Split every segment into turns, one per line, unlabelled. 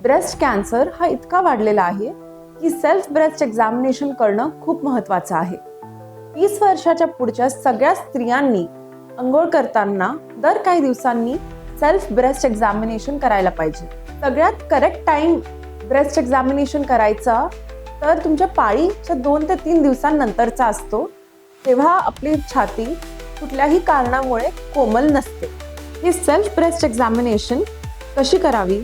Breast cancer हा इतका वाढलेला आहे की सेल्फ ब्रेस्ट एक्झामिनेशन करणं खूप महत्वाचं आहे. तीस वर्षाच्या पुढच्या सगळ्या स्त्रियांनी अंघोळ करताना दर काही दिवसांनी सेल्फ ब्रेस्ट एक्झामिनेशन करायला पाहिजे. सगळ्यात करेक्ट टाइम ब्रेस्ट एक्झामिनेशन करायचा तर तुमच्या पाळीच्या दोन ते तीन दिवसांनंतरचा असतो. तेव्हा आपली छाती कुठल्याही कारणामुळे कोमल नसते. ही सेल्फ ब्रेस्ट एक्झामिनेशन कशी करावी?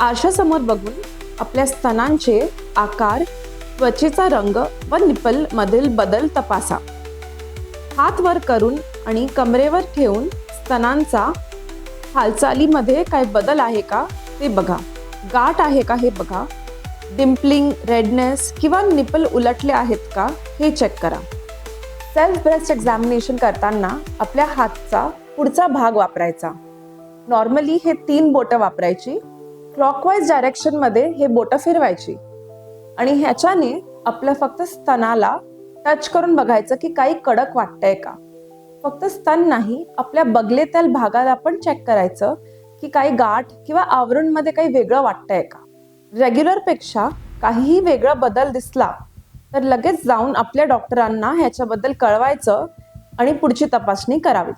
आरशासमोर बघून आपल्या स्तनांचे आकार त्वचेचा रंग व निपल मधील बदल तपासा. हात वर करून आणि कमरेवर ठेवून स्तनांचा हालचालीमध्ये काय बदल आहे का ते बघा. गाठ आहे का हे बघा. डिम्पलिंग रेडनेस किंवा निपल उलटले आहेत का हे चेक करा. सेल्फ ब्रेस्ट एक्झामिनेशन करताना आपल्या हातचा पुढचा भाग वापरायचा. नॉर्मली हे तीन बोटं वापरायची. क्लॉकवाईज डायरेक्शनमध्ये हे बोटं फिरवायची. आणि ह्याच्याने आपल्या फक्त स्तनाला टच करून बघायचं की काही कडक वाटतंय का. फक्त स्तन नाही आपल्या बगलेतील भागाला पण चेक करायचं की काही गाठ किंवा आवरणमध्ये काही वेगळं वाटतंय का. रेग्युलरपेक्षा काहीही वेगळा बदल दिसला तर लगेच जाऊन आपल्या डॉक्टरांना ह्याच्याबद्दल कळवायचं आणि पुढची तपासणी करावी.